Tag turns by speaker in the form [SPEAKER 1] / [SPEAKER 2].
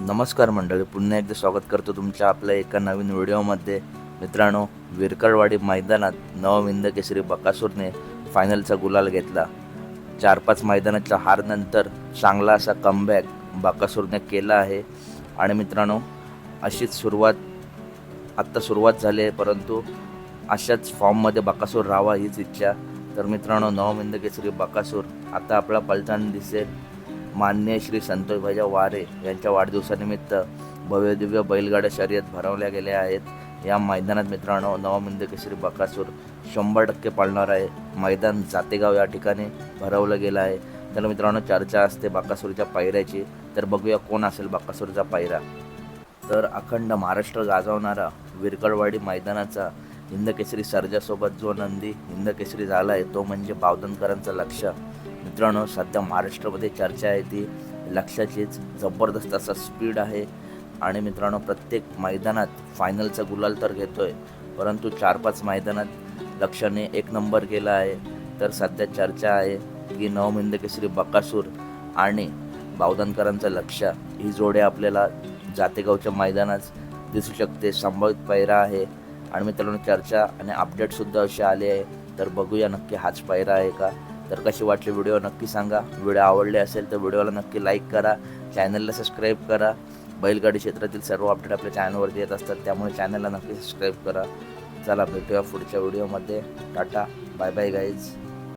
[SPEAKER 1] नमस्कार मंडळी पुन्हा एकदा स्वागत करतो तुमच्या आपल्या एका नवीन व्हिडिओमध्ये. मित्रांनो विरकळवाडी मैदानात नवविंद केसरी बकासूरने फायनलचा गुलाल घेतला. चार पाच मैदानाच्या हारनंतर चांगला असा कमबॅक बकासूरने केला आहे. आणि मित्रांनो अशीच सुरुवात आत्ता सुरुवात झाली आहे परंतु अशाच फॉर्ममध्ये बकासूर राहावा हीच इच्छा. तर मित्रांनो नवविंद केसरी बकासूर आता आपला पलताना दिसेल. मान्य श्री संतोषभाईच्या वारे यांच्या वाढदिवसानिमित्त भव्यदिव्य बैलगाड्या शर्यत भरवल्या गेल्या आहेत. या मैदानात मित्रांनो नवमिंद श्री बकासूर शंभर टक्के पाळणार आहे. मैदान जातेगाव या ठिकाणी भरवलं गेलं आहे. तर मित्रांनो चर्चा असते बकासूरच्या पायऱ्याची. तर बघूया कोण असेल बकासूरचा पायरा. तर अखंड महाराष्ट्र गाजवणारा विरकळवाडी मैदानाचा हिंदकेसरी सर्जासोबत जो नंदी हिंदकेसरी झाला आहे तो म्हणजे बावधनकरांचं लक्ष. मित्रांनो सध्या महाराष्ट्रामध्ये चर्चा आहे ती लक्षाचीच जबरदस्त असा स्पीड आहे. आणि मित्रांनो प्रत्येक मैदानात फायनलचा गुलाल तर घेतो आहे परंतु चार पाच मैदानात लक्षाने एक नंबर गेला आहे. तर सध्या चर्चा आहे की नवमिंद केसरी बकासूर आणि बावधनकरांचं लक्ष ही जोडे आपल्याला जातेगावच्या मैदानात दिसू शकते. संभावित पायरा आहे. आणि मित्रांनो चर्चा आणि अपडेटसुद्धा असे आले आहे. तर बघूया नक्की हाच पायरा आहे का? तर कशी वाटली व्हिडिओ नक्की सांगा. व्हिडिओ आवडले असेल तर व्हिडिओला नक्की लाईक करा. चॅनलला सबस्क्राईब करा. बैलगाडी क्षेत्रातील सर्व अपडेट आपल्या चॅनलवरती येत असतात त्यामुळे चॅनलला नक्की सबस्क्राईब करा. चला भेटूया पुढच्या व्हिडिओमध्ये टाटा. Bye bye guys